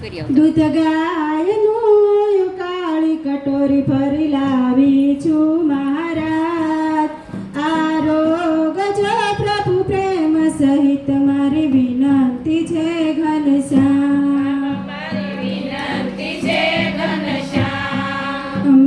કરી દૂધ ગાયનું કાળી કટોરી ભરી લાવી છું મહારાજ. આરોગ જો પ્રભુ પ્રેમ સહિત મારી વિનંતી છે ઘનશ્યામ. અમ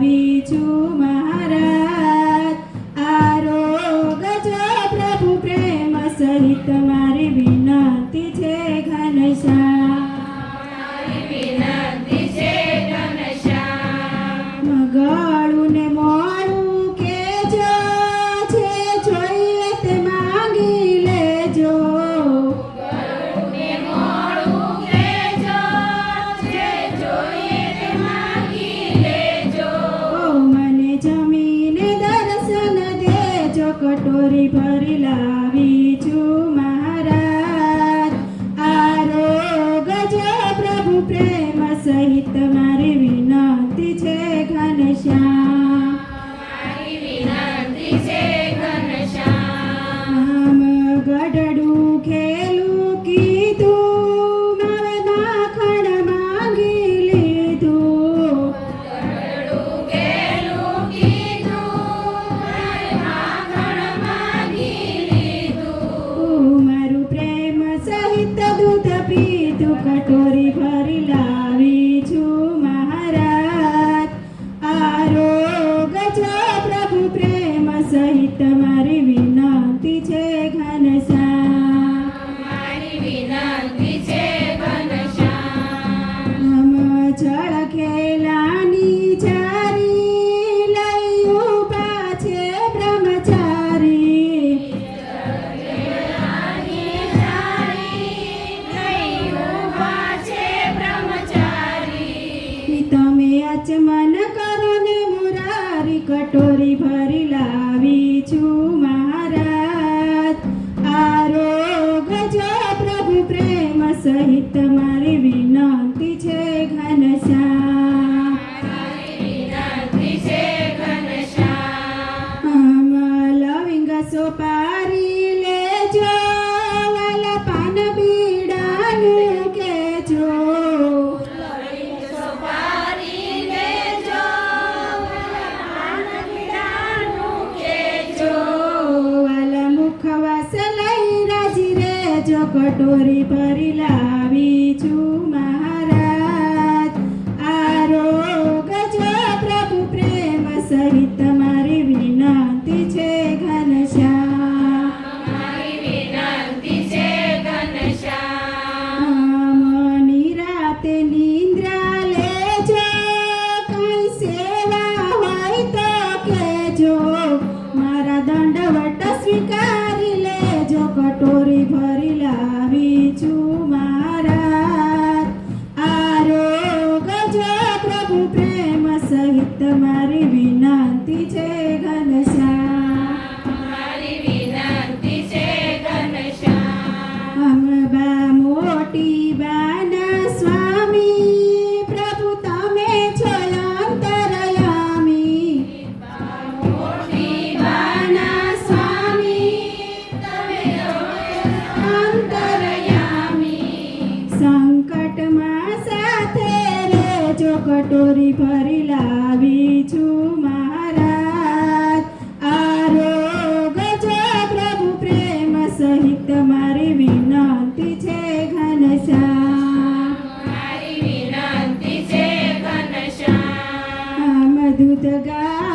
કટોરી ભરી કટોરી ભરી લાવી છું મહારાજ. આરોગ પ્રભુ પ્રેમ સહિત મારી અચમન કરો ને મુરારી કટોરી ભરી લાવી છું મહારાજ. આરોગ જો પ્રભુ પ્રેમ સહિત મારી વિનંતી છે ઘનશ્યામ. લવિંગ સોપારી લેજો પાન બીડાનું કેજો. કટોરી ભરી લાવી છું મહારાજ. આરોગ્ય પ્રભુ પ્રેમ સહિત કટોરી ભરી લાવી છું મહારાજ. આરોગ જો પ્રભુ પ્રેમ સહિત મારી વિનંતી છે ઘનશ્યામ. આમ દૂધ ગાયનું